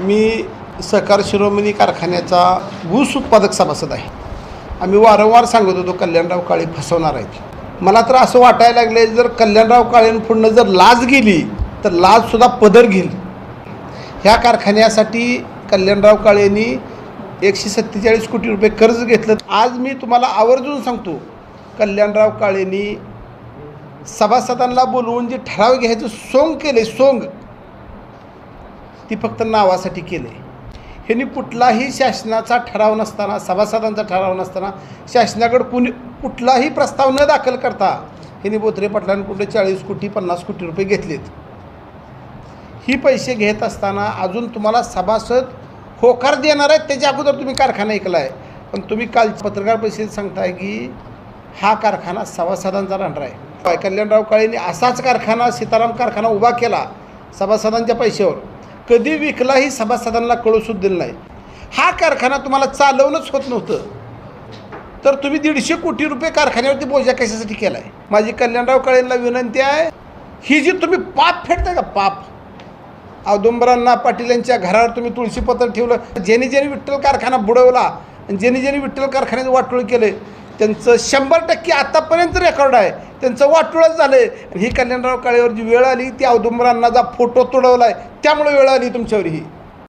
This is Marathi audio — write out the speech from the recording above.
मी सहकार शिरोमणी कारखान्याचा ऊस उत्पादक सभासद आहे. आम्ही वारंवार सांगत होतो कल्याणराव काळे फसवणार आहेत. मला तर असं वाटायला लागले जर कल्याणराव काळेंपुढनं जर लाज गेली तर लाजसुद्धा पदर घेईल. ह्या कारखान्यासाठी कल्याणराव काळेंनी एकशे सत्तेचाळीस कोटी रुपये कर्ज घेतलं. आज मी तुम्हाला आवर्जून सांगतो कल्याणराव काळेंनी सभासदांना बोलवून जे ठराव घ्यायचं सोंग केले सोंग. ती फक्त नावासाठी केले. ह्यांनी कुठलाही शासनाचा ठराव नसताना सभासदांचा ठराव नसताना शासनाकडे कुणी कुठलाही प्रस्ताव न दाखल करता ह्यांनी बोत्रे पाटलांकडे चाळीस कोटी पन्नास कोटी रुपये घेतलेत. ही पैसे घेत असताना अजून तुम्हाला सभासद होकार देणार आहेत त्याच्या अगोदर तुम्ही कारखाना ऐकला आहे पण तुम्ही काल पत्रकार परिषदेत सांगताय की हा कारखाना सभासदांचा राहणार आहे. कल्याणराव काळेंनी असाच कारखाना सीताराम कारखाना उभा केला सभासदांच्या पैशावर. कधी विकलाही सभासदांना कळूसुद्धा दिलं नाही. हा कारखाना तुम्हाला चालवणंच होत नव्हतं. तर तुम्ही दीडशे कोटी रुपये कारखान्यावरती बोजा कशासाठी केला आहे माझी कल्याणराव काळेंना विनंती आहे ही जी तुम्ही पाप फेडताय का? पाप. औदुंबरांना पाटील यांच्या घरावर तुम्ही तुळशीपत्र ठेवलं. ज्यांनी ज्यांनी विठ्ठल कारखाना बुडवला आणि ज्यांनी ज्यांनी विठ्ठल कारखान्याचं वाटोळ केले त्यांचं शंभर टक्के आत्तापर्यंत रेकॉर्ड आहे. त्यांचं वाटोळच झालं आहे आणि ही कल्याणराव काळेवर जी वेळ आली ती औदुंबरांना जा फोटो तुडवला आहे त्यामुळे वेळ आली तुमच्यावर ही.